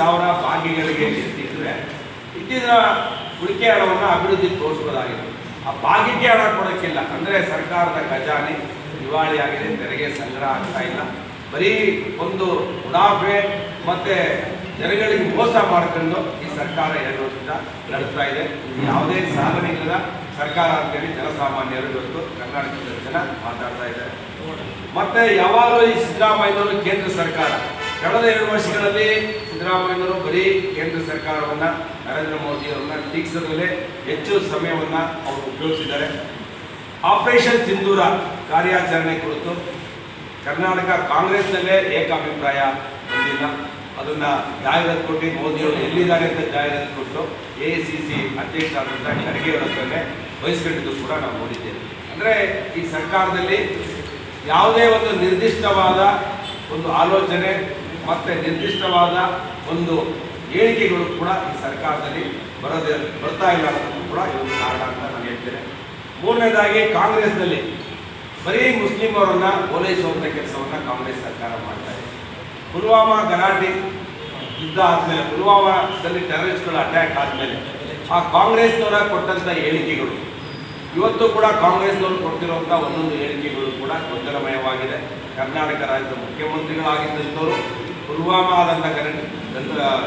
ಸಾವಿರ ಬಾಗಿಗಳಿಗೆ ಎತ್ತಿದ್ರೆ ಇದ್ದಿದ್ದ ಉಳಿಕೆ ಹಣವನ್ನು ಅಭಿವೃದ್ಧಿ ತೋರಿಸ್ಬೋದಾಗಿದೆ. ಆ ಬಾಗಿಗೆ ಹಣ ಕೊಡೋಕ್ಕಿಲ್ಲ. ಅಂದರೆ ಸರ್ಕಾರದ ಖಜಾನೆ ದಿವಾಳಿಯಾಗಿದೆ ತೆರಿಗೆ ಸಂಗ್ರಹ ಆಗ್ತಾ ಇಲ್ಲ. ಬರೀ ಒಂದು ಉಡಾಫೆ ಮತ್ತು ಜನಗಳಿಗೆ ಮೋಸ ಮಾಡ್ಕೊಂಡು ಈ ಸರ್ಕಾರ ಎರಡು ವರ್ಷದಿಂದ ನಡೆಸ್ತಾ ಇದೆ. ಇದು ಯಾವುದೇ ಸಾಧನೆ ಇಲ್ಲದ ಸರ್ಕಾರ ಅಂತೇಳಿ ಜನಸಾಮಾನ್ಯರು ಇವತ್ತು ಕರ್ನಾಟಕದ ಜನ ಮಾತಾಡ್ತಾ ಇದ್ದಾರೆ. ಮತ್ತೆ ಯಾವಾಗಲೂ ಈ ಸಿದ್ದರಾಮಯ್ಯನವರು ಕೇಂದ್ರ ಸರ್ಕಾರ. ಕಳೆದ ಎರಡು ವರ್ಷಗಳಲ್ಲಿ ಸಿದ್ದರಾಮಯ್ಯನವರು ಬರೀ ಕೇಂದ್ರ ಸರ್ಕಾರವನ್ನು ನರೇಂದ್ರ ಮೋದಿ ಅವರನ್ನ ಟೀಕಿಸೋದ್ರಲ್ಲೇ ಹೆಚ್ಚು ಸಮಯವನ್ನು ಅವರು ಉಪಯೋಗಿಸಿದ್ದಾರೆ. ಆಪರೇಷನ್ ಸಿಂಧೂರ ಕಾರ್ಯಾಚರಣೆ ಕುರಿತು ಕರ್ನಾಟಕ ಕಾಂಗ್ರೆಸ್ನಲ್ಲೇ ಏಕಾಭಿಪ್ರಾಯ ಹೊಂದಿಲ್ಲ ಅದನ್ನು ಜಾಹೀರಾತು ಕೊಟ್ಟು ಮೋದಿಯವರು ಎಲ್ಲಿದ್ದಾರೆ ಅಂತ ಜಾಹೀರಾತು ಕೊಟ್ಟು ಎ ಸಿ ಸಿ ಅಧ್ಯಕ್ಷರಾದಂಥ ಅವರ ಹತ್ರನೇ ವಹಿಸ್ಕೊಂಡಿದ್ದು ಕೂಡ ನಾವು ನೋಡಿದ್ದೇವೆ. ಅಂದರೆ ಈ ಸರ್ಕಾರದಲ್ಲಿ ಯಾವುದೇ ಒಂದು ನಿರ್ದಿಷ್ಟವಾದ ಒಂದು ಆಲೋಚನೆ ಮತ್ತೆ ನಿರ್ದಿಷ್ಟವಾದ ಒಂದು ಹೇಳಿಕೆಗಳು ಕೂಡ ಈ ಸರ್ಕಾರದಲ್ಲಿ ಬರೋದೇ ಬರ್ತಾ ಇಲ್ಲ ಅನ್ನೋದು ಕೂಡ ಇದೊಂದು ಕಾರಣ ಅಂತ ನಾನು ಹೇಳ್ತೇನೆ. ಮೂರನೇದಾಗಿ ಕಾಂಗ್ರೆಸ್ನಲ್ಲಿ ಬರೀ ಮುಸ್ಲಿಮರನ್ನ ಓಲೈಸುವಂಥ ಕೆಲಸವನ್ನ ಕಾಂಗ್ರೆಸ್ ಸರ್ಕಾರ ಮಾಡ್ತಾ ಇದೆ. ಪುಲ್ವಾಮಾ ಗಲಾಟೆ ಯುದ್ಧ ಆದಮೇಲೆ, ಪುಲ್ವಾಮಾದಲ್ಲಿ ಟೆರರಿಸ್ಟ್ಗಳ ಅಟ್ಯಾಕ್ ಆದಮೇಲೆ ಆ ಕಾಂಗ್ರೆಸ್ನವರ ಕೊಟ್ಟಂಥ ಹೇಳಿಕೆಗಳು, ಇವತ್ತು ಕೂಡ ಕಾಂಗ್ರೆಸ್ನವರು ಕೊಡ್ತಿರುವಂಥ ಒಂದೊಂದು ಹೇಳಿಕೆಗಳು ಕೂಡ ಗೊಂದಲಮಯವಾಗಿದೆ. ಕರ್ನಾಟಕ ರಾಜ್ಯದ ಮುಖ್ಯಮಂತ್ರಿಗಳಾಗಿದ್ದಂಥವರು ಪುಲ್ವಾಮಾ ಆದಂಥ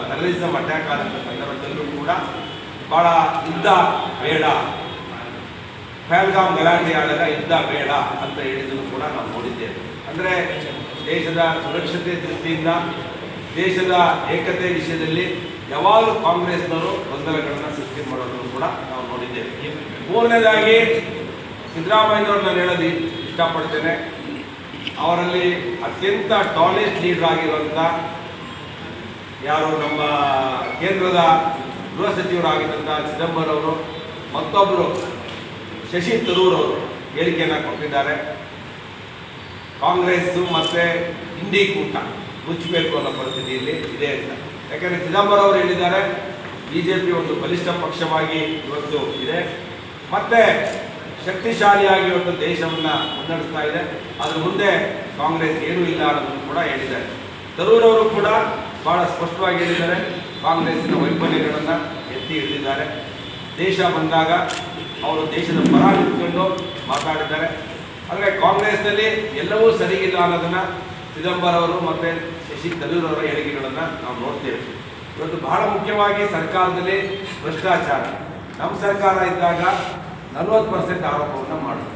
ಟೆರರಿಸಮ್ ಅಟ್ಯಾಕ್ ಆದಂಥ ಸಂದರ್ಭದಲ್ಲೂ ಕೂಡ ಭಾಳ ಯುದ್ಧ ಬೇಡ. ಪಹಲ್ಗಾಮ್ ಗಲಾಟೆ ಆದಾಗ ಯುದ್ಧ ಬೇಡ ಅಂತ ಹೇಳಿದ್ದನ್ನು ಕೂಡ ನಾವು ನೋಡಿದ್ದೇವೆ. ಅಂದರೆ ದೇಶದ ಸುರಕ್ಷತೆ ದೃಷ್ಟಿಯಿಂದ, ದೇಶದ ಏಕತೆ ವಿಷಯದಲ್ಲಿ ಯಾವಾಗಲೂ ಕಾಂಗ್ರೆಸ್ನವರು ಗೊಂದಲಗಳನ್ನು ಸೃಷ್ಟಿ ಮಾಡೋದನ್ನು ಕೂಡ ನಾವು ನೋಡಿದ್ದೇವೆ. ಮೂರನೇದಾಗಿ ಸಿದ್ದರಾಮಯ್ಯನವ್ರು ನಾನು ಹೇಳೋದು ಇಷ್ಟಪಡ್ತೇನೆ. ಅವರಲ್ಲಿ ಅತ್ಯಂತ ಟಾಲೆಸ್ಟ್ ಲೀಡರ್ ಆಗಿರುವಂಥ ಯಾರು ನಮ್ಮ ಕೇಂದ್ರದ ಗೃಹ ಸಚಿವರಾಗಿದ್ದಂಥ ಚಿದಂಬರಂ ಅವರು ಮತ್ತೊಬ್ಬರು ಶಶಿ ತರೂರ್ ಅವರು ಹೇಳಿಕೆಯನ್ನು ಕೊಟ್ಟಿದ್ದಾರೆ. ಕಾಂಗ್ರೆಸ್ಸು ಮತ್ತೆ ಇಂಡಿ ಕೂಟ ಮುಚ್ಚಬೇಕು ಅನ್ನೋ ಪರಿಸ್ಥಿತಿಯಲ್ಲಿ ಇದೆ ಅಂತ. ಯಾಕಂದರೆ ಚಿದಂಬರಂ ಅವರು ಹೇಳಿದ್ದಾರೆ, ಬಿಜೆಪಿ ಒಂದು ಬಲಿಷ್ಠ ಪಕ್ಷವಾಗಿ ಇವತ್ತು ಇದೆ. ಮತ್ತೆ ಶಕ್ತಿಶಾಲಿಯಾಗಿ ಒಂದು ದೇಶವನ್ನ ಮುನ್ನಡೆಸ್ತಾ ಇದೆ. ಅದ್ರ ಮುಂದೆ ಕಾಂಗ್ರೆಸ್ ಏನೂ ಇಲ್ಲ ಅನ್ನೋದನ್ನು ಕೂಡ ಹೇಳಿದ್ದಾರೆ. ಅವರು ಕೂಡ ಬಹಳ ಸ್ಪಷ್ಟವಾಗಿ ಹೇಳಿದ್ದಾರೆ. ಕಾಂಗ್ರೆಸ್ಸಿನ ವೈಫಲ್ಯಗಳನ್ನು ಎತ್ತಿ ಹಿಡಿದಿದ್ದಾರೆ. ದೇಶ ಬಂದಾಗ ಅವರು ದೇಶದ ಪರ ನಿಂತ್ಕೊಂಡು ಮಾತಾಡಿದ್ದಾರೆ. ಆದರೆ ಕಾಂಗ್ರೆಸ್ನಲ್ಲಿ ಎಲ್ಲವೂ ಸರಿಗಿಲ್ಲ ಅನ್ನೋದನ್ನ ಚಿದಂಬರ ಅವರು ಮತ್ತು ಶಶಿ ತರೂರ್ ಅವರ ಹೇಳಿಕೆಗಳನ್ನು ನಾವು ನೋಡ್ತೇವೆ. ಇವತ್ತು ಬಹಳ ಮುಖ್ಯವಾಗಿ ಸರ್ಕಾರದಲ್ಲಿ ಭ್ರಷ್ಟಾಚಾರ. ನಮ್ಮ ಸರ್ಕಾರ ಇದ್ದಾಗ ನಲವತ್ತು ಪರ್ಸೆಂಟ್ ಆರೋಪವನ್ನು ಮಾಡಿದ್ರು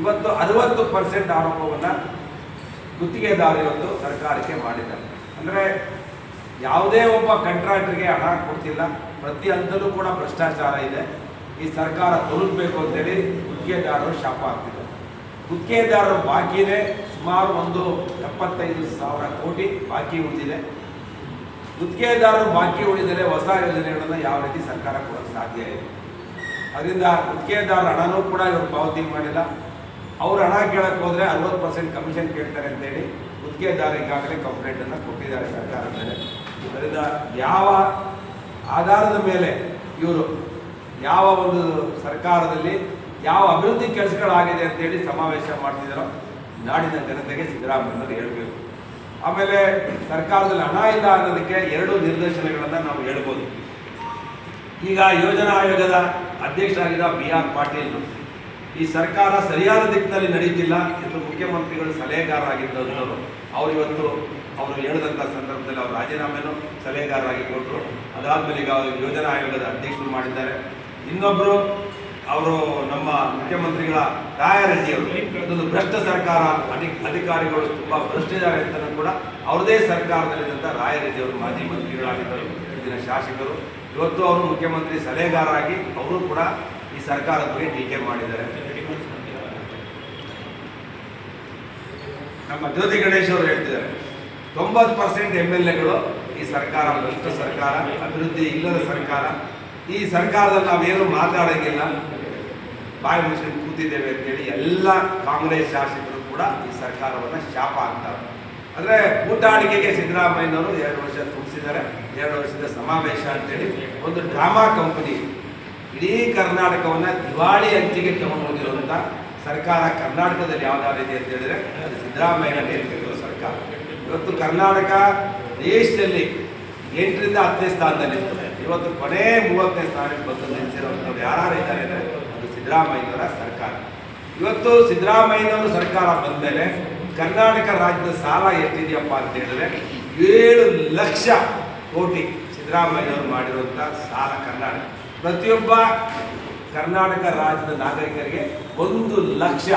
ಇವತ್ತು ಅರವತ್ತು ಪರ್ಸೆಂಟ್ ಆರೋಪವನ್ನು ಗುತ್ತಿಗೆದಾರ ಸರ್ಕಾರಕ್ಕೆ ಮಾಡಿದ್ದಾರೆ. ಅಂದರೆ ಯಾವುದೇ ಒಬ್ಬ ಕಂಟ್ರಾಕ್ಟರ್ಗೆ ಹಣ ಕೊಡ್ತಿಲ್ಲ. ಪ್ರತಿ ಹಂತದಲ್ಲೂ ಕೂಡ ಭ್ರಷ್ಟಾಚಾರ ಇದೆ. ಈ ಸರ್ಕಾರ ತೊಲಗಬೇಕು ಅಂತೇಳಿ ಗುತ್ತಿಗೆದಾರರು ಶಾಪ ಆಗ್ತಿದ್ದಾರೆ ಗುತ್ತಿಗೆದಾರರ ಬಾಕಿನೇ ಸುಮಾರು ಒಂದು ಎಪ್ಪತ್ತೈದು ಸಾವಿರ ಕೋಟಿ ಬಾಕಿ ಉಳಿದಿದೆ. ಗುತ್ತಿಗೆದಾರರು ಬಾಕಿ ಉಳಿದರೆ ಹೊಸ ಯೋಜನೆಗಳನ್ನು ಯಾವ ರೀತಿ ಸರ್ಕಾರ ಕೊಡೋಕ್ಕೆ ಸಾಧ್ಯ ಇದೆ ಅದರಿಂದ ಗುತ್ತಿಗೆದಾರ ಹಣನೂ ಕೂಡ ಇವರು ಪಾವತಿ ಮಾಡಿಲ್ಲ. ಅವ್ರು ಹಣ ಕೇಳಕ್ಕೆ ಹೋದರೆ ಅರವತ್ತು ಪರ್ಸೆಂಟ್ ಕಮಿಷನ್ ಕೇಳ್ತಾರೆ ಅಂತೇಳಿ ಗುತ್ತಿಗೆದಾರ ಈಗಾಗಲೇ ಕಂಪ್ಲೇಂಟನ್ನು ಕೊಟ್ಟಿದ್ದಾರೆ ಸರ್ಕಾರದ ಮೇಲೆ. ಅದರಿಂದ ಯಾವ ಆಧಾರದ ಮೇಲೆ ಇವರು ಯಾವ ಒಂದು ಸರ್ಕಾರದಲ್ಲಿ ಯಾವ ಅಭಿವೃದ್ಧಿ ಕೆಲಸಗಳಾಗಿದೆ ಅಂತೇಳಿ ಸಮಾವೇಶ ಮಾಡ್ತಿದ್ದಾರೋ ನಾಡಿನ ಜನತೆಗೆ ಸಿದ್ದರಾಮಯ್ಯನವರು ಹೇಳಬೇಕು. ಆಮೇಲೆ ಸರ್ಕಾರದಲ್ಲಿ ಹಣ ಇಲ್ಲ ಅನ್ನೋದಕ್ಕೆ ಎರಡು ನಿರ್ದೇಶನಗಳನ್ನು ನಾವು ಹೇಳ್ಬೋದು. ಈಗ ಯೋಜನಾ ಆಯೋಗದ ಅಧ್ಯಕ್ಷರಾಗಿದ್ದ ಬಿ ಆರ್ ಪಾಟೀಲ್. ಈ ಸರ್ಕಾರ ಸರಿಯಾದ ದಿಕ್ಕಿನಲ್ಲಿ ನಡೀತಿಲ್ಲ ಎಂದು ಮುಖ್ಯಮಂತ್ರಿಗಳು ಸಲಹೆಗಾರರಾಗಿದ್ದವರು. ಅವರು ಇವತ್ತು ಅವರು ಹೇಳಿದಂಥ ಸಂದರ್ಭದಲ್ಲಿ ಅವರು ರಾಜೀನಾಮೆಯನ್ನು ಸಲಹೆಗಾರರಾಗಿ ಕೊಟ್ಟರು. ಅದಾದಮೇಲೆ ಈಗ ಯೋಜನಾ ಆಯೋಗದ ಅಧ್ಯಕ್ಷರು ಮಾಡಿದ್ದಾರೆ. ಇನ್ನೊಬ್ಬರು ಅವರು ನಮ್ಮ ಮುಖ್ಯಮಂತ್ರಿಗಳ ರಾಯರೆಡ್ಡಿಯವರು. ಇದೊಂದು ಭ್ರಷ್ಟ ಸರ್ಕಾರ. ಅಧಿ ಅಧಿಕಾರಿಗಳು ತುಂಬ ಭ್ರಷ್ಟಾಚಾರ ಇರ್ತಾರೆ ಕೂಡ ಅವರದೇ ಸರ್ಕಾರದಲ್ಲಿದ್ದಂಥ ರಾಯರೆಡ್ಡಿಯವರು ಮಾಜಿ ಮಂತ್ರಿಗಳಾಗಿದ್ದರು. ಇಲ್ಲಿನ ಶಾಸಕರು. ಇವತ್ತು ಅವರು ಮುಖ್ಯಮಂತ್ರಿ ಸಲಹೆಗಾರರಾಗಿ ಅವರು ಕೂಡ ಈ ಸರ್ಕಾರದ ಬಗ್ಗೆ ಟೀಕೆ ಮಾಡಿದ್ದಾರೆ. ನಮ್ಮ ಜ್ಯೋತಿ ಗಣೇಶ್ ಅವರು ಹೇಳ್ತಿದ್ದಾರೆ, ತೊಂಬತ್ತು ಪರ್ಸೆಂಟ್ ಎಂ ಎಲ್ ಎಗಳು ಈ ಸರ್ಕಾರ ಭ್ರಷ್ಟ ಸರ್ಕಾರ, ಅಭಿವೃದ್ಧಿ ಇಲ್ಲದ ಸರ್ಕಾರ. ಈ ಸರ್ಕಾರದಲ್ಲಿ ನಾವೇನು ಮಾತಾಡೋಂಗಿಲ್ಲ. ಬಾಯಿ ಮುಚ್ಕೊಂಡು ಕೂತಿದ್ದೇವೆ ಅಂತೇಳಿ ಎಲ್ಲ ಕಾಂಗ್ರೆಸ್ ಶಾಸಕರು ಕೂಡ ಈ ಸರ್ಕಾರವನ್ನು ಶಾಪ ಆಗ್ತಾರೆ. ಅಂದರೆ ಊಟಾಣಿಕೆಗೆ ಸಿದ್ದರಾಮಯ್ಯನವರು ಎರಡು ವರ್ಷ ತುಂಬಿಸಿದ್ದಾರೆ. ಎರಡು ವರ್ಷದ ಸಮಾವೇಶ ಅಂತೇಳಿ ಒಂದು ಡ್ರಾಮಾ ಕಂಪನಿ ಇಡೀ ಕರ್ನಾಟಕವನ್ನು ದಿವಾಳಿ ಅಂಚಿಗೆ ತಗೊಂಡು ಸರ್ಕಾರ ಕರ್ನಾಟಕದಲ್ಲಿ ಯಾವುದಾದಿದೆ ಅಂತ ಹೇಳಿದ್ರೆ ಅದು ಸಿದ್ದರಾಮಯ್ಯನೇ ನೇತೃತ್ವದ ಸರ್ಕಾರ. ಇವತ್ತು ಕರ್ನಾಟಕ ದೇಶದಲ್ಲಿ ಎಂಟರಿಂದ ಹತ್ತನೇ ಸ್ಥಾನದಲ್ಲಿತ್ತು ಇವತ್ತು ಕೊನೆ ಮೂವತ್ತನೇ ಸ್ಥಾನಕ್ಕೆ ಬಂದು ನಿಲ್ಲಿಸಿರುವಂಥವ್ರು ಯಾರು ಇದ್ದಾರೆ ಅಂದರೆ ಅದು ಸಿದ್ದರಾಮಯ್ಯನವರ ಸರ್ಕಾರ. ಇವತ್ತು ಸಿದ್ದರಾಮಯ್ಯನವರ ಸರ್ಕಾರ ಬಂದಮೇಲೆ ಕರ್ನಾಟಕ ರಾಜ್ಯದ ಸಾಲ ಎಷ್ಟಿದೆಯಪ್ಪ ಅಂತ ಹೇಳಿದ್ರೆ ಏಳು ಲಕ್ಷ ಕೋಟಿ ಸಿದ್ದರಾಮಯ್ಯನವರು ಮಾಡಿರುವಂಥ ಸಾಲ ಕರ್ನಾಟಕ. ಪ್ರತಿಯೊಬ್ಬ ಕರ್ನಾಟಕ ರಾಜ್ಯದ ನಾಗರಿಕರಿಗೆ ಒಂದು ಲಕ್ಷ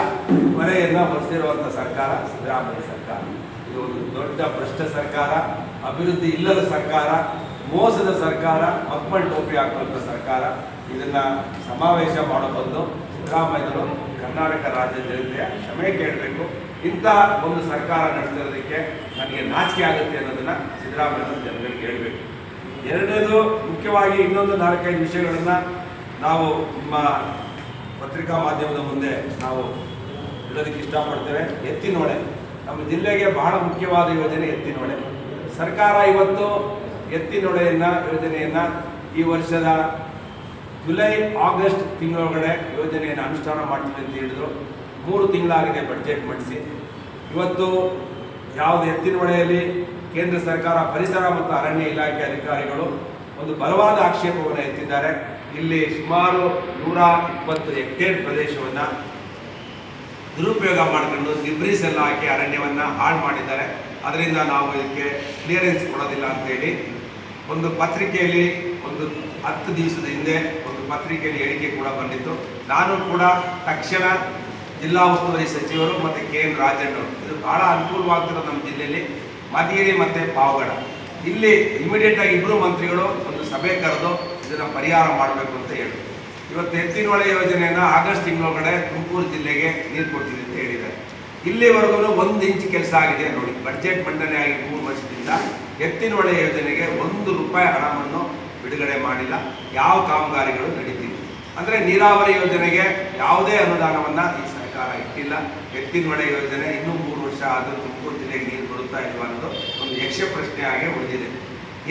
ಮನೆಯನ್ನು ಹೊರಿಸಿರುವಂಥ ಸರ್ಕಾರ ಸಿದ್ದರಾಮಯ್ಯ ಸರ್ಕಾರ. ಇದು ಒಂದು ದೊಡ್ಡ ಭ್ರಷ್ಟ ಸರ್ಕಾರ, ಅಭಿವೃದ್ಧಿ ಇಲ್ಲದ ಸರ್ಕಾರ, ಮೋಸದ ಸರ್ಕಾರ ಮಕ್ಕಳ ಟೋಪಿ ಹಾಕುವಂಥ ಸರ್ಕಾರ. ಇದನ್ನ ಸಮಾವೇಶ ಮಾಡೋ ಬಂದು ಸಿದ್ದರಾಮಯ್ಯರು ಕರ್ನಾಟಕ ರಾಜ್ಯ ಜನತೆಯ ಕ್ಷಮೆ ಕೇಳಬೇಕು. ಇಂಥ ಒಂದು ಸರ್ಕಾರ ನಡೆಸಿರೋದಕ್ಕೆ ನನಗೆ ನಾಚಿಕೆ ಆಗುತ್ತೆ ಅನ್ನೋದನ್ನು ಸಿದ್ದರಾಮಯ್ಯ ಜನಗಳಿಗೆ ಹೇಳಬೇಕು. ಎರಡನೇದು ಮುಖ್ಯವಾಗಿ ಇನ್ನೊಂದು ನಾಲ್ಕೈದು ವಿಷಯಗಳನ್ನು ನಾವು ನಿಮ್ಮ ಪತ್ರಿಕಾ ಮಾಧ್ಯಮದ ಮುಂದೆ ನಾವು ಇಡೋದಕ್ಕೆ ಇಷ್ಟಪಡ್ತೇವೆ. ಎತ್ತಿನೋಳೆ ನಮ್ಮ ಜಿಲ್ಲೆಗೆ ಬಹಳ ಮುಖ್ಯವಾದ ಯೋಜನೆ ಎತ್ತಿನೋಳೆ ಸರ್ಕಾರ ಇವತ್ತು ಎತ್ತಿನೊಡೆಯನ್ನು ಯೋಜನೆಯನ್ನು ಈ ವರ್ಷದ ಜುಲೈ, ಆಗಸ್ಟ್ ತಿಂಗಳೊಳಗಡೆ ಯೋಜನೆಯನ್ನು ಅನುಷ್ಠಾನ ಮಾಡ್ತೀವಿ ಅಂತ ಹೇಳಿದ್ರು. ಮೂರು ತಿಂಗಳಾಗಿದೆ ಬಡ್ಜೆಟ್ ಮಂಡಿಸಿ. ಇವತ್ತು ಯಾವುದು ಎತ್ತಿನೊಳೆಯಲ್ಲಿ ಕೇಂದ್ರ ಸರ್ಕಾರ ಪರಿಸರ ಮತ್ತು ಅರಣ್ಯ ಇಲಾಖೆ ಅಧಿಕಾರಿಗಳು ಒಂದು ಬಲವಾದ ಆಕ್ಷೇಪವನ್ನು ಎತ್ತಿದ್ದಾರೆ. ಇಲ್ಲಿ ಸುಮಾರು ನೂರ ಇಪ್ಪತ್ತು ಹೆಕ್ಟೇರ್ ಪ್ರದೇಶವನ್ನು ದುರುಪಯೋಗ ಮಾಡಿಕೊಂಡು ಡಿಬ್ರೀಸ್ ಎಲ್ಲ ಹಾಕಿ ಅರಣ್ಯವನ್ನು ಹಾಳು ಮಾಡಿದ್ದಾರೆ. ಅದರಿಂದ ನಾವು ಇದಕ್ಕೆ ಕ್ಲಿಯರೆನ್ಸ್ ಕೊಡೋದಿಲ್ಲ ಅಂತೇಳಿ ಒಂದು ಪತ್ರಿಕೆಯಲ್ಲಿ ಒಂದು ಹತ್ತು ದಿವಸದ ಹಿಂದೆ ಒಂದು ಪತ್ರಿಕೆಯಲ್ಲಿ ಹೇಳಿಕೆ ಕೂಡ ಬಂದಿತ್ತು. ನಾನು ಕೂಡ ತಕ್ಷಣ ಜಿಲ್ಲಾ ಉಸ್ತುವಾರಿ ಸಚಿವರು ಮತ್ತು ಕೆ ಎನ್ ರಾಜಣ್ಣವರು ಇದು ಬಹಳ ಅನುಕೂಲವಾಗ್ತಿರೋ ನಮ್ಮ ಜಿಲ್ಲೆಯಲ್ಲಿ. ಮದಿಯೇರಿ ಮತ್ತು ಪಾವಗಡ. ಇಲ್ಲಿ ಇಮಿಡಿಯೇಟ್ ಆಗಿ ಇಬ್ಬರು ಮಂತ್ರಿಗಳು ಒಂದು ಸಭೆ ಕರೆದು ಇದನ್ನು ಪರಿಹಾರ ಮಾಡಬೇಕು ಅಂತ ಹೇಳಿದ್ರು ಇವತ್ತು ಎತ್ತಿನೊಳೆ ಯೋಜನೆಯನ್ನು ಆಗಸ್ಟ್ ತಿಂಗಳೊಳಗಡೆ ತುಮಕೂರು ಜಿಲ್ಲೆಗೆ ನೀರು ಕೊಡ್ತೀವಿ ಅಂತ ಹೇಳಿದ್ದಾರೆ. ಇಲ್ಲಿವರೆಗೂ ಒಂದು ಇಂಚು ಕೆಲಸ ಆಗಿದೆ ನೋಡಿ. ಬಡ್ಜೆಟ್ ಮಂಡನೆ ಆಗಿ ಮೂರು ವರ್ಷದಿಂದ ಎತ್ತಿನೊಳೆ ಯೋಜನೆಗೆ ಒಂದು ರೂಪಾಯಿ ಹಣವನ್ನು ಬಿಡುಗಡೆ ಮಾಡಿಲ್ಲ. ಯಾವ ಕಾಮಗಾರಿಗಳು ನಡೀತಿಲ್ಲ. ಅಂದರೆ ನೀರಾವರಿ ಯೋಜನೆಗೆ ಯಾವುದೇ ಅನುದಾನವನ್ನು ಈ ಸರ್ಕಾರ ಇಟ್ಟಿಲ್ಲ. ಎತ್ತಿನೊಳೆ ಯೋಜನೆ ಇನ್ನೂ ಮೂರು ವರ್ಷ ಆದರೂ ತುಮಕೂರು ಜಿಲ್ಲೆಗೆ ನೀರು ಬರುತ್ತಾ ಇಲ್ವಾ ಅನ್ನೋದು ಒಂದು ಯಕ್ಷ ಪ್ರಶ್ನೆಯಾಗಿ ಉಳಿದಿದೆ.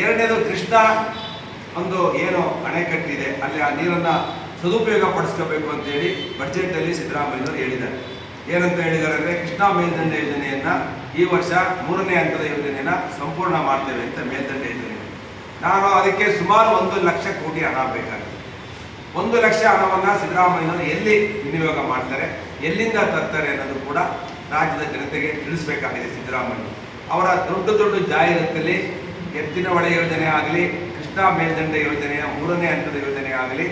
ಎರಡನೇದು ಕೃಷ್ಣ ಒಂದು ಏನು ಅಣೆಕಟ್ಟಿದೆ. ಅಲ್ಲಿ ಆ ನೀರನ್ನು ಸದುಪಯೋಗ ಪಡಿಸ್ಕೋಬೇಕು ಅಂತೇಳಿ ಬಜೆಟ್ನಲ್ಲಿ ಸಿದ್ದರಾಮಯ್ಯವರು ಹೇಳಿದ್ದಾರೆ. ಏನಂತ ಹೇಳಿದ್ದಾರೆ ಅಂದರೆ ಕೃಷ್ಣಾ ಮೇಲ್ದಂಡೆ ಯೋಜನೆಯನ್ನು ಈ ವರ್ಷ ಮೂರನೇ ಹಂತದ ಯೋಜನೆಯನ್ನು ಸಂಪೂರ್ಣ ಮಾಡ್ತೇವೆ ಅಂತ ಮೇಲ್ದಂಡೆ ಯೋಜನೆ. ನಾನು ಅದಕ್ಕೆ ಸುಮಾರು ಒಂದು ಲಕ್ಷ ಕೋಟಿ ಹಣ ಬೇಕಾಗಿದೆ. ಒಂದು ಲಕ್ಷ ಹಣವನ್ನು ಸಿದ್ದರಾಮಯ್ಯನವರು ಎಲ್ಲಿ ವಿನಿಯೋಗ ಮಾಡ್ತಾರೆ? ಎಲ್ಲಿಂದ ತರ್ತಾರೆ ಅನ್ನೋದು ಕೂಡ ರಾಜ್ಯದ ಜನತೆಗೆ ತಿಳಿಸಬೇಕಾಗಿದೆ ಸಿದ್ದರಾಮಯ್ಯ. ಅವರ ದೊಡ್ಡ ದೊಡ್ಡ ಜಾಹೀರಾತಲ್ಲಿ ಎತ್ತಿನ ಹೊಳೆ ಯೋಜನೆ ಆಗಲಿ, ಕೃಷ್ಣಾ ಮೇಲ್ದಂಡೆ ಯೋಜನೆಯ ಮೂರನೇ ಹಂತದ ಯೋಜನೆ ಆಗಲಿ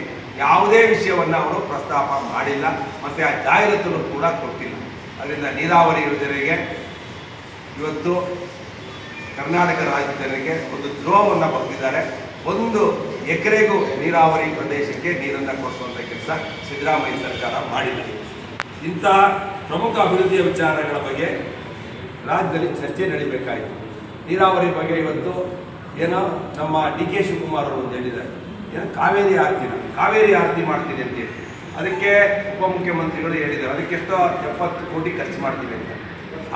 ಯಾವುದೇ ವಿಷಯವನ್ನು ಅವರು ಪ್ರಸ್ತಾಪ ಮಾಡಿಲ್ಲ ಮತ್ತು ಆ ಜಾಹೀರಾತನ್ನು ಕೂಡ ಕೊಟ್ಟಿಲ್ಲ. ಅದರಿಂದ ನೀರಾವರಿ ಯೋಜನೆಗೆ ಇವತ್ತು ಕರ್ನಾಟಕ ರಾಜ್ಯ ಒಂದು ದ್ರೋಹವನ್ನು ಬಗ್ಗಿದ್ದಾರೆ. ಒಂದು ಎಕರೆಗೂ ನೀರಾವರಿ ಪ್ರದೇಶಕ್ಕೆ ನೀರನ್ನು ಕೊಡಿಸುವಂಥ ಕೆಲಸ ಸಿದ್ದರಾಮಯ್ಯ ಸರ್ಕಾರ ಮಾಡಿಲ್ಲ. ಇಂತಹ ಪ್ರಮುಖ ಅಭಿವೃದ್ಧಿಯ ವಿಚಾರಗಳ ಬಗ್ಗೆ ರಾಜ್ಯದಲ್ಲಿ ಚರ್ಚೆ ನಡೀಬೇಕಾಯಿತು. ನೀರಾವರಿ ಬಗ್ಗೆ ಇವತ್ತು ಏನೋ ನಮ್ಮ ಡಿ ಕೆ ಶಿವಕುಮಾರ್ ಅವರು ಒಂದು ಹೇಳಿದ್ದಾರೆ. ಏನೋ ಕಾವೇರಿ ಆರತಿನ ಕಾವೇರಿ ಆರತಿ ಮಾಡ್ತೀನಿ ಅಂತ ಹೇಳಿ. ಅದಕ್ಕೆ ಉಪಮುಖ್ಯಮಂತ್ರಿಗಳು ಹೇಳಿದ್ದಾರೆ. ಅದಕ್ಕೆ ಎಷ್ಟೋ ಎಪ್ಪತ್ತು ಕೋಟಿ ಖರ್ಚು ಮಾಡ್ತೀವಿ ಅಂತ.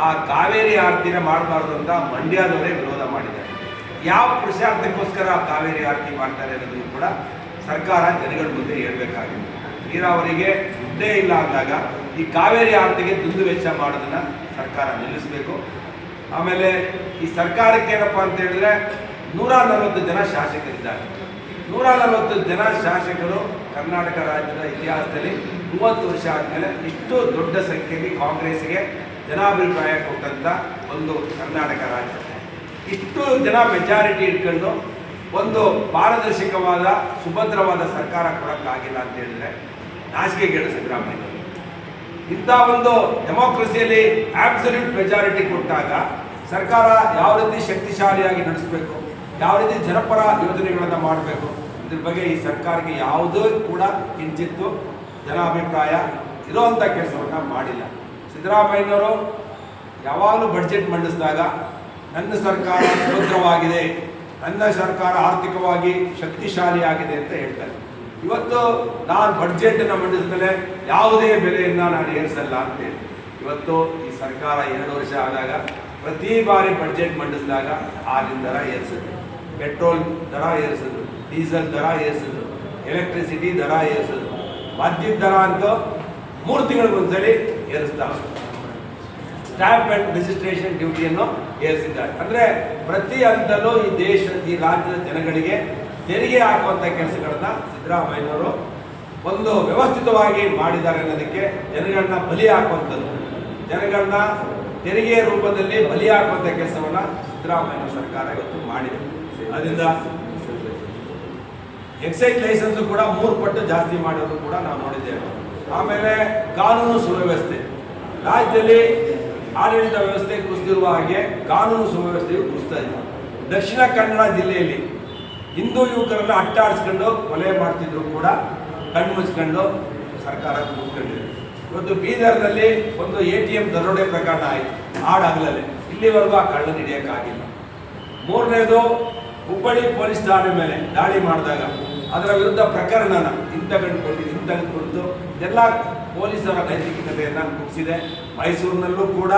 ಆ ಕಾವೇರಿ ಆರತಿನ ಮಾಡಬಾರ್ದು ಅಂತ ಮಂಡ್ಯದವರೇ ವಿರೋಧ ಮಾಡಿದ್ದಾರೆ. ಯಾವ ಪುರುಷಾರ್ಥಕ್ಕೋಸ್ಕರ ಕಾವೇರಿ ಆರತಿ ಮಾಡ್ತಾರೆ ಅನ್ನೋದನ್ನು ಕೂಡ ಸರ್ಕಾರ ಜನಗಳ ಮುಂದೆ ಹೇಳ್ಬೇಕಾಗಿದೆ. ನೀರಾವರಿಗೆ ದುಡ್ಡೇ ಇಲ್ಲ ಅಂದಾಗ ಈ ಕಾವೇರಿ ಆರತಿಗೆ ದುಂದು ವೆಚ್ಚ ಮಾಡೋದನ್ನ ಸರ್ಕಾರ ನಿಲ್ಲಿಸಬೇಕು. ಆಮೇಲೆ ಈ ಸರ್ಕಾರಕ್ಕೆ ಏನಪ್ಪ ಅಂತ ಹೇಳಿದ್ರೆ ನೂರ ನಲವತ್ತು ಜನ ಶಾಸಕರಿದ್ದಾರೆ. ನೂರ ನಲವತ್ತು ಜನ ಶಾಸಕರು ಕರ್ನಾಟಕ ರಾಜ್ಯದ ಇತಿಹಾಸದಲ್ಲಿ ಮೂವತ್ತು ವರ್ಷ ಆದಮೇಲೆ ಇಷ್ಟು ದೊಡ್ಡ ಸಂಖ್ಯೆಯಲ್ಲಿ ಕಾಂಗ್ರೆಸ್ಗೆ ಜನಾಭಿಪ್ರಾಯ ಕೊಟ್ಟಂಥ ಒಂದು ಕರ್ನಾಟಕ ರಾಜ್ಯ. ಇಷ್ಟು ಜನ ಮೆಜಾರಿಟಿ ಇಟ್ಕೊಂಡು ಒಂದು ಪಾರದರ್ಶಕವಾದ, ಸುಭದ್ರವಾದ ಸರ್ಕಾರ ಕೊಡೋಕ್ಕಾಗಿಲ್ಲ ಅಂತ ಹೇಳಿದ್ರೆ ನಾಚಿಕೆಗೇಡು ಸಿದ್ದರಾಮಯ್ಯ. ಇಂಥ ಒಂದು ಡೆಮೋಕ್ರಸಿಯಲ್ಲಿ ಆಬ್ಸಲ್ಯೂಟ್ ಮೆಜಾರಿಟಿ ಕೊಟ್ಟಾಗ ಸರ್ಕಾರ ಯಾವ ರೀತಿ ಶಕ್ತಿಶಾಲಿಯಾಗಿ ನಡೆಸಬೇಕು, ಯಾವ ರೀತಿ ಜನಪರ ಯೋಜನೆಗಳನ್ನು ಮಾಡಬೇಕು, ಇದ್ರ ಬಗ್ಗೆ ಈ ಸರ್ಕಾರಕ್ಕೆ ಯಾವುದೂ ಕೂಡ ಕಿಂಚಿತ್ತು ಜನಾಭಿಪ್ರಾಯ ಇರೋವಂಥ ಕೆಲಸವನ್ನು ಮಾಡಿಲ್ಲ. ಸಿದ್ದರಾಮಯ್ಯನವರು ಯಾವಾಗಲೂ ಬಡ್ಜೆಟ್ ಮಂಡಿಸಿದಾಗ ನನ್ನ ಸರ್ಕಾರ ಸುಭದ್ರವಾಗಿದೆ, ನನ್ನ ಸರ್ಕಾರ ಆರ್ಥಿಕವಾಗಿ ಶಕ್ತಿಶಾಲಿಯಾಗಿದೆ ಅಂತ ಹೇಳ್ತಾರೆ. ಇವತ್ತು ನಾನು ಬಡ್ಜೆಟನ್ನು ಮಂಡಿಸಿದ ಯಾವುದೇ ಬೆಲೆಯನ್ನು ನಾನು ಏರಿಸಲ್ಲ ಅಂತೇಳಿ. ಇವತ್ತು ಈ ಸರ್ಕಾರ ಎರಡು ವರ್ಷ ಆದಾಗ ಪ್ರತಿ ಬಾರಿ ಬಡ್ಜೆಟ್ ಮಂಡಿಸಿದಾಗ ಆಗಿನ ದರ ಏರಿಸಿದ್ರು. ಪೆಟ್ರೋಲ್ ದರ ಏರಿಸಿದ್ರು, ಡೀಸೆಲ್ ದರ ಏರಿಸಿದ್ರು, ಎಲೆಕ್ಟ್ರಿಸಿಟಿ ದರ ಏರಿಸಿದ್ರು. ಮದ್ಯದ ದರ ಅಂತೂ ಮೂರು ತಿಂಗಳಿಗೊಂದ್ಸಲಿ ಏರಿಸ್ತಾರೆ ಸ್ಟ್ಯಾಂಪ್ ಅಂಡ್ ರಿಜಿಸ್ಟ್ರೇಷನ್ ಡ್ಯೂಟಿಯನ್ನು ಏರಿಸಿದ್ದಾರೆ. ಅಂದ್ರೆ ಪ್ರತಿ ಹಂತಲ್ಲೂ ಈ ದೇಶ, ಈ ರಾಜ್ಯದ ಜನಗಳಿಗೆ ತೆರಿಗೆ ಹಾಕುವಂತ ಕೆಲಸಗಳನ್ನ ಸಿದ್ದರಾಮಯ್ಯನವರು ಒಂದು ವ್ಯವಸ್ಥಿತವಾಗಿ ಮಾಡಿದ್ದಾರೆ ಅನ್ನೋದಕ್ಕೆ ಜನಗಳನ್ನ ಬಲಿ ಹಾಕುವಂಥದ್ದು. ಜನಗಳನ್ನ ತೆರಿಗೆ ರೂಪದಲ್ಲಿ ಬಲಿ ಹಾಕುವಂತ ಕೆಲಸವನ್ನ ಸಿದ್ದರಾಮಯ್ಯ ಸರ್ಕಾರ ಇವತ್ತು ಮಾಡಿದೆ. ಅದರಿಂದ ಎಕ್ಸೈಸ್ ಲೈಸೆನ್ಸ್ ಕೂಡ ಮೂರು ಪಟ್ಟು ಜಾಸ್ತಿ ಮಾಡೋದು ಕೂಡ ನಾವು ನೋಡಿದ್ದೇವೆ. ಆಮೇಲೆ ಕಾನೂನು ಸುವ್ಯವಸ್ಥೆ. ರಾಜ್ಯದಲ್ಲಿ ಆಡಳಿತ ವ್ಯವಸ್ಥೆ ಕುಸಿದಿರುವ ಹಾಗೆ ಕಾನೂನು ಸುವ್ಯವಸ್ಥೆಯು ಕುಸಿತಾ ಇದೆ. ದಕ್ಷಿಣ ಕನ್ನಡ ಜಿಲ್ಲೆಯಲ್ಲಿ ಹಿಂದೂ ಯುವಕರನ್ನು ಅಟ್ಟಾಡಿಸ್ಕೊಂಡು ಕೊಲೆ ಮಾಡ್ತಿದ್ರು ಕೂಡ ಕಣ್ಣು ಮುಚ್ಕೊಂಡು ಸರ್ಕಾರ ಕೂತ್ಕೊಂಡಿದೆ. ಇವತ್ತು ಬೀದರ್ನಲ್ಲಿ ಒಂದು ಎ ಟಿ ಎಂ ದರೋಡೆ ಪ್ರಕರಣ ಆಯಿತು. ಹಾಡಾಗಲೇ ಇಲ್ಲಿವರೆಗೂ ಆ ಕಳ್ಳನ ಹಿಡಿಯೋಕ್ಕಾಗಿಲ್ಲ. ಮೂರನೇದು, ಹುಬ್ಬಳ್ಳಿ ಪೊಲೀಸ್ ಠಾಣೆ ಮೇಲೆ ದಾಳಿ ಮಾಡಿದಾಗ ಅದರ ವಿರುದ್ಧ ಪ್ರಕರಣನ ಹಿಂತಗಂಡ್ಕೊಂಡು ಹಿಂತಗಂಡ್ಕೊಂಡು ಎಲ್ಲ ಪೊಲೀಸರ ನೈತಿಕತೆಯನ್ನು ಮುಗಿಸಿದೆ. ಮೈಸೂರಿನಲ್ಲೂ ಕೂಡ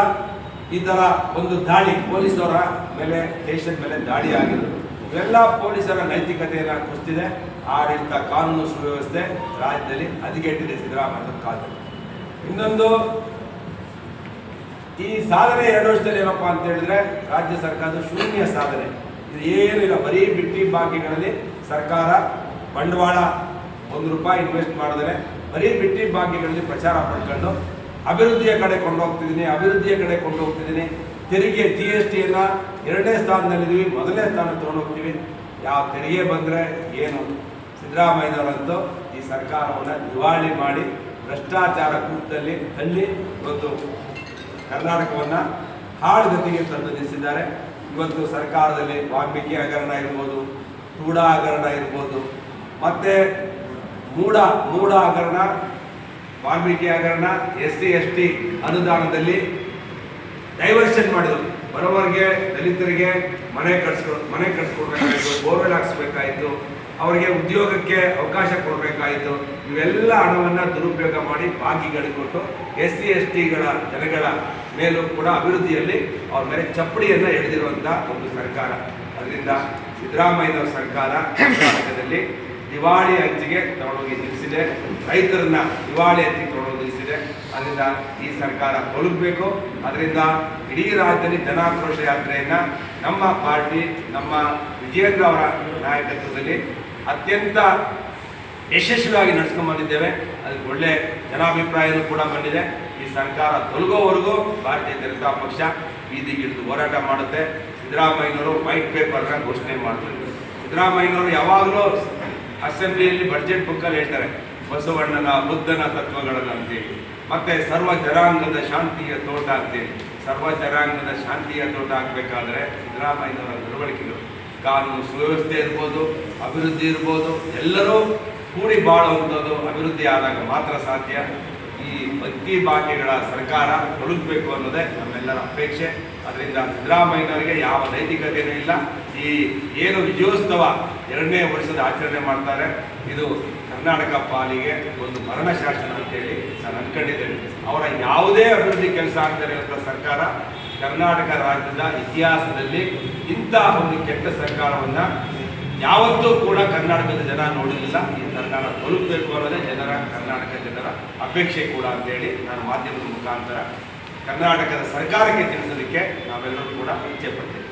ಈ ಥರ ಒಂದು ದಾಳಿ ಪೊಲೀಸರ ಮೇಲೆ ಸ್ಟೇಷನ್ ಮೇಲೆ ದಾಳಿ ಆಗಿದೆ ಇವೆಲ್ಲ ಪೊಲೀಸರ ನೈತಿಕತೆಯನ್ನು ಆ ಆಡಳಿತ ಕಾನೂನು ಸುವ್ಯವಸ್ಥೆ ರಾಜ್ಯದಲ್ಲಿ ಹದಿಗೆಟ್ಟಿದೆ ಸಿದ್ದರಾಮಯ್ಯ ಕಾಲ ಇನ್ನೊಂದು, ಈ ಸಾಧನೆ ಎರಡು ವರ್ಷದಲ್ಲಿ ಏನಪ್ಪ ಅಂತ ಹೇಳಿದ್ರೆ ರಾಜ್ಯ ಸರ್ಕಾರದ ಶೂನ್ಯ ಸಾಧನೆ. ಇದು ಏನಿಲ್ಲ ಬರೀ ಬಿಟ್ಟಿ ಬಾಕಿಗಳಲ್ಲಿ ಸರ್ಕಾರ ಬಂಡವಾಳ ಒಂದು ರೂಪಾಯಿ ಇನ್ವೆಸ್ಟ್ ಮಾಡಿದರೆ ಬರೀ ಬಿಟ್ಟಿ ಬಾಕಿಗಳಲ್ಲಿ ಪ್ರಚಾರ ಪಡ್ಕೊಂಡು ಅಭಿವೃದ್ಧಿಯ ಕಡೆ ಕೊಂಡೋಗ್ತಿದ್ದೀನಿ, ಅಭಿವೃದ್ಧಿಯ ಕಡೆ ಕೊಂಡೋಗ್ತಿದ್ದೀನಿ. ತೆರಿಗೆ ಜಿ ಎಸ್ ಟಿಯನ್ನ ಎರಡನೇ ಸ್ಥಾನದಲ್ಲಿದ್ದೀವಿ, ಮೊದಲನೇ ಸ್ಥಾನ ತೊಗೊಂಡೋಗ್ತೀವಿ. ಯಾವ ತೆರಿಗೆ ಬಂದರೆ ಏನು? ಸಿದ್ದರಾಮಯ್ಯನವರಂತೂ ಈ ಸರ್ಕಾರವನ್ನು ದಿವಾಳಿ ಮಾಡಿ ಭ್ರಷ್ಟಾಚಾರ ಕೂಟದಲ್ಲಿ ಅಲ್ಲಿ ಇವತ್ತು ಕರ್ನಾಟಕವನ್ನು ಹಾಳು ಗತಿಗೆ ತಂದು ನಿಲ್ಲಿಸಿದ್ದಾರೆ. ಇವತ್ತು ಸರ್ಕಾರದಲ್ಲಿ ವಾಲ್ಮೀಕಿ ಹಗರಣ ಇರ್ಬೋದು ಟೂಡ ಹಗರಣ ಇರ್ಬೋದು, ಮತ್ತು ಮೂಡ ಮೂಡ ಹಗರಣ, ವಾಲ್ಮೀಕಿ ಹಗರಣ ಎಸ್ ಸಿ ಎಸ್ ಟಿ ಅನುದಾನದಲ್ಲಿ ಡೈವರ್ಷನ್ ಮಾಡಿದ್ರು. ಬರೋವರಿಗೆ ದಲಿತರಿಗೆ ಮನೆ ಕಟ್ಸ್ಕೊ, ಮನೆ ಕಟ್ಸ್ಕೊಡ್ಬೇಕಾಯಿತು, ಬೋರ್ವೆಲ್ ಹಾಕ್ಸ್ಬೇಕಾಯಿತು, ಅವರಿಗೆ ಉದ್ಯೋಗಕ್ಕೆ ಅವಕಾಶ ಕೊಡಬೇಕಾಯಿತು, ಇವೆಲ್ಲ ಹಣವನ್ನು ದುರುಪಯೋಗ ಮಾಡಿ ಬಾಕಿಗಳಿಗೆ ಕೊಟ್ಟು ಎಸ್ ಸಿ ಎಸ್ ಟಿಗಳ ಜನಗಳ ಮೇಲೂ ಕೂಡ ಅಭಿವೃದ್ಧಿಯಲ್ಲಿ ಅವ್ರ ಮೇಲೆ ಚಪ್ಪಡಿಯನ್ನು ಎಳೆದಿರುವಂಥ ಒಂದು ಸರ್ಕಾರ. ಅದರಿಂದ ಸಿದ್ದರಾಮಯ್ಯನವರ ಸರ್ಕಾರ ಕರ್ನಾಟಕದಲ್ಲಿ ದಿವಾಳಿ ಅಂಚಿಗೆ ತಗೊಂಡೋಗಿ ನಿಲ್ಲಿಸಿದೆ ರೈತರನ್ನ ದಿವಾಳಿ ಅಂಚಿಗೆ ತಗೊಂಡೋಗಿ ನಿಲ್ಲಿಸಿದೆ ಅದರಿಂದ ಈ ಸರ್ಕಾರ ತೊಲಗಬೇಕು ಅದರಿಂದ ಇಡೀ ರಾಜ್ಯದಲ್ಲಿ ಜನಾಕ್ರೋಶ ಯಾತ್ರೆಯನ್ನು ನಮ್ಮ ಪಾರ್ಟಿ, ನಮ್ಮ ವಿಜಯೇಂದ್ರ ಅವರ ನಾಯಕತ್ವದಲ್ಲಿ ಅತ್ಯಂತ ಯಶಸ್ವಿಯಾಗಿ ನಡೆಸ್ಕೊಂಡು ಬಂದಿದ್ದೇವೆ. ಅದಕ್ಕೆ ಒಳ್ಳೆ ಜನಾಭಿಪ್ರಾಯನೂ ಕೂಡ ಬಂದಿದೆ. ಈ ಸರ್ಕಾರ ತೊಲಗೋವರೆಗೂ ಭಾರತೀಯ ಜನತಾ ಪಕ್ಷ ಬೀದಿಗಿಳಿದು ಹೋರಾಟ ಮಾಡುತ್ತೆ. ಸಿದ್ದರಾಮಯ್ಯನವರು ವೈಟ್ ಪೇಪರ್ನ ಘೋಷಣೆ ಮಾಡ್ತಾರೆ. ಸಿದ್ದರಾಮಯ್ಯನವರು ಯಾವಾಗಲೂ ಅಸೆಂಬ್ಲಿಯಲ್ಲಿ ಬಜೆಟ್ ಬುಕ್ಕಲ್ಲಿ ಹೇಳ್ತಾರೆ, ಬಸವಣ್ಣನ ಬುದ್ಧನ ತತ್ವಗಳನ್ನು ಅಂತೇಳಿ ಮತ್ತೆ ಸರ್ವ ಜನಾಂಗದ ಶಾಂತಿಯ ತೋಟ ಅಂತೇಳಿ ಸರ್ವ ಜನಾಂಗದ ಶಾಂತಿಯ ತೋಟ ಆಗಬೇಕಾದ್ರೆ ಸಿದ್ದರಾಮಯ್ಯನವರ ನಡವಳಿಕೆಗಳು. ಕಾನೂನು ಸುವ್ಯವಸ್ಥೆ ಇರ್ಬೋದು, ಅಭಿವೃದ್ಧಿ ಇರ್ಬೋದು, ಎಲ್ಲರೂ ಕೂಡಿ ಬಾಳುವಂಥದ್ದು ಅಭಿವೃದ್ಧಿ ಆದಾಗ ಮಾತ್ರ ಸಾಧ್ಯ. ಈ ಬಗ್ಗಿ ಬಾಕಿಗಳ ಸರ್ಕಾರ ತೊಲಗಬೇಕು ಅನ್ನೋದೇ ನಮ್ಮೆಲ್ಲರ ಅಪೇಕ್ಷೆ. ಅದರಿಂದ ಸಿದ್ದರಾಮಯ್ಯನವರಿಗೆ ಯಾವ ನೈತಿಕತೆಯೂ ಇಲ್ಲ. ಈ ಏನು ವಿಜಯೋತ್ಸವ ಎರಡನೇ ವರ್ಷದ ಆಚರಣೆ ಮಾಡ್ತಾರೆ, ಇದು ಕರ್ನಾಟಕ ಪಾಲಿಗೆ ಒಂದು ಮರಣ ಶಾಸನ ಅಂತೇಳಿ ನಾನು ಅನ್ಕೊಂಡಿದ್ದೇನೆ. ಅವರ ಯಾವುದೇ ಅಭಿವೃದ್ಧಿ ಕೆಲಸ ಆಗ್ತಾರೆ ಅಂತ ಸರ್ಕಾರ ಕರ್ನಾಟಕ ರಾಜ್ಯದ ಇತಿಹಾಸದಲ್ಲಿ ಇಂತಹ ಒಂದು ಕೆಟ್ಟ ಸರ್ಕಾರವನ್ನು ಯಾವತ್ತೂ ಕೂಡ ಕರ್ನಾಟಕದ ಜನ ನೋಡಲಿಲ್ಲ ಈ ಸರ್ಕಾರ ತಲುಪಬೇಕು ಅನ್ನೋದೇ ಜನರ, ಕರ್ನಾಟಕ ಜನರ ಅಪೇಕ್ಷೆ ಕೂಡ ಅಂತೇಳಿ ನಾನು ಮಾಧ್ಯಮದ ಮುಖಾಂತರ ಕರ್ನಾಟಕದ ಸರ್ಕಾರಕ್ಕೆ ತಿಳಿಸೋದಕ್ಕೆ ನಾವೆಲ್ಲರೂ ಕೂಡ ಇಚ್ಛೆ ಪಡ್ತೇವೆ.